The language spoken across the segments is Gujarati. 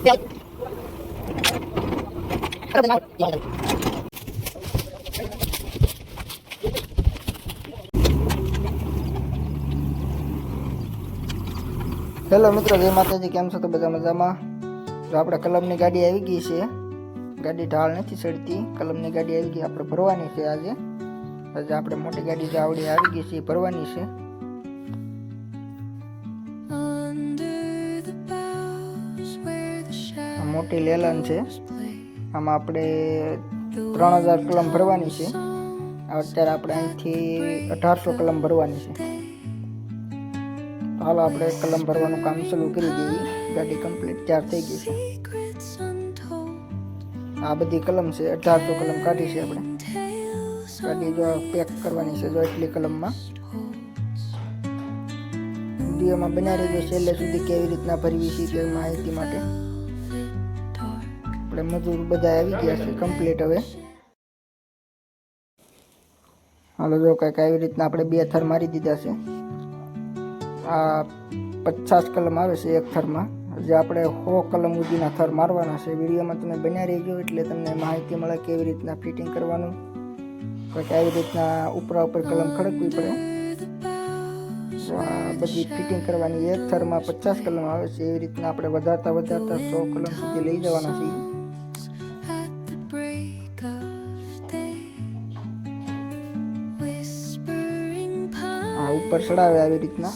હેલો મિત્રો, જય માતાજી, કેમ છો તો બધા મજામાં? તો આપણે કલમની ગાડી આવી ગઈ છે. ગાડી ઢાળ નથી ચડતી. કલમની ગાડી આવી ગઈ, આપણે ભરવાની છે આજે. આજે આપણે મોટી ગાડી જે આવડી આવી ગઈ છે, એ ભરવાની છે. મોટી લેલન છે. આમાં આપણે ત્રણ હજાર કલમ ભરવાની છે. અત્યારે આપણે અહીંથી અઢારસો કલમ ભરવાની છે. હાલ આપણે કલમ ભરવાનું કામ શરૂ કરી દઈએ. ગાડી કમ્પ્લીટ તૈયાર થઈ ગઈ છે. આ બધી કલમ છે, અઢારસો કલમ કાઢી છે આપણે. ગાડી જો પેક કરવાની છે, જો એટલી કલમમાં. વિડીયોમાં બનાવી દઈએ છેલ્લે સુધી કેવી રીતના ભરવી છે તે માહિતી માટે. આપણે મજૂર બધા આવી ગયા છે કમ્પ્લીટ હવે. હાલો, જો કંઈક આવી રીતના આપણે બે થર મારી દીધા છે. આ પચાસ કલમ આવે છે એક થરમાં. જે આપણે સો કલમ સુધીના થર મારવાના છે. વિડીયોમાં તમે બન્યા ગયો એટલે તમને માહિતી મળે કેવી રીતના ફિટિંગ કરવાનું. કંઈક આવી રીતના ઉપરા ઉપર કલમ ખડકવી પડે. આ બધી ફિટિંગ કરવાની એક થરમાં પચાસ કલમ આવે છે. એવી રીતના આપણે વધારતા વધારતા સો કલમ સુધી લઈ જવાના છીએ. ઉપર ચડાવે આવી રીતના.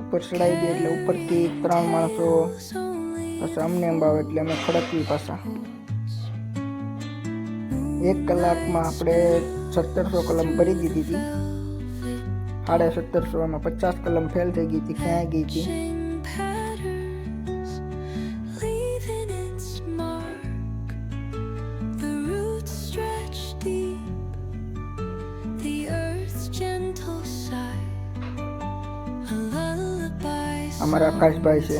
ઉપર ચડાવી દે એટલે ઉપરથી ત્રણ માણસો પાછા અમને અંબાવે એટલે અમે ખડકવી પાછા. એક કલાકમાં આપણે સત્તરસો કલમ ભરી દીધી હતી સાડા સત્તરસો એમાં પચાસ કલમ ફેલ થઈ ગઈ હતી ક્યાંય ગઈ હતી અમારા આકાશભાઈ છે.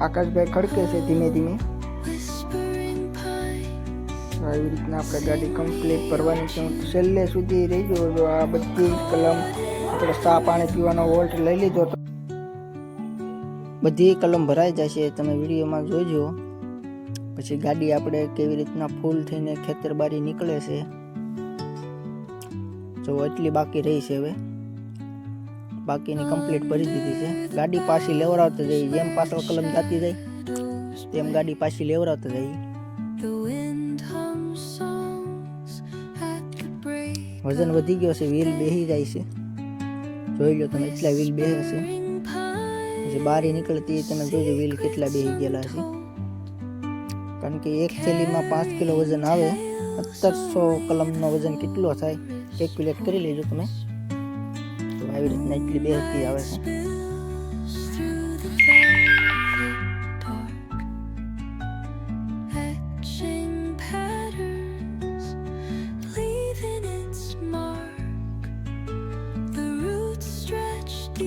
આકાશભાઈ ખડકે છે ધીમે ધીમે આવી રીતના આપણે ગાડી કમ્પ્લીટ ભરવાની છે. છેલ્લે સુધી રહી ગયો જો આ બધી કલમ, આપણે ચા પાણી પીવાનો વોલ્ટ લઈ લીધો તો બધી કલમ ભરાઈ જશે. તમે વિડીયોમાં જોજો. પછી ગાડી આપણે કેવી રીતના ફૂલ થઈને ખેતર બારી નીકળે છે. જો એટલી બાકી રહી છે હવે. બાકીની કમ્પ્લીટ ભરી દીધી છે. ગાડી પાછી લેવડાવતા જઈ જેમ પાછળ કલમ જાતી જાય, તેમ ગાડી પાછી લેવડાવતા જઈ વજન વધી ગયો છે વ્હીલ બેહી જાય છે. જોઈ લો તમે એટલા વ્હીલ બેહે છે. પછી બારી નીકળતી તમે જોજો વ્હીલ કેટલા બેહી ગયેલા છે. કારણ કે એક થેલીમાં પાંચ કિલો વજન આવે સત્તરસો કલમનો વજન કેટલો થાય કેલ્ક્યુલેટ કરી લેજો તમે. તો આવી રીતના એટલી બેહતી આવે છે.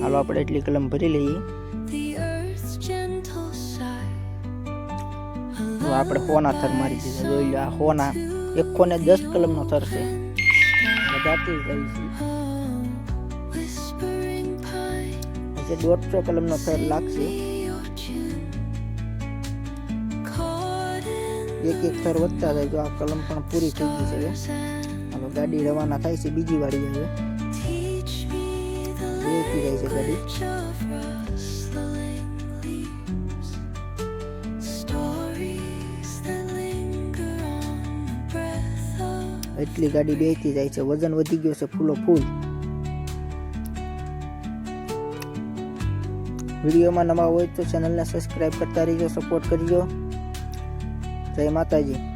હાલો આપણે એટલી કલમ ભરી લઈએ. તો આપણે હોના થર મારી દીધા. જોઈ લો, આ હોના એક કોને દસ કલમનો થર છે. વધારતી રહી છે. દોઢસો કલમનો થર લાગશે. એક એક થર વધતા જાય, તો આ કલમ પણ પૂરી થઈ ગઈ છે. હવે. ગાડી રવાના થાય છે બીજી વાળી હવે. On the breath of એટલી ગાડી બેસતી જાય છે, વજન વધી ગયો છે, ફૂલો ફૂલ. વિડીયોમાં નવા હોય તો ચેનલને સબસ્ક્રાઈબ કરતા રહીજો સપોર્ટ કરજો. જય માતાજી.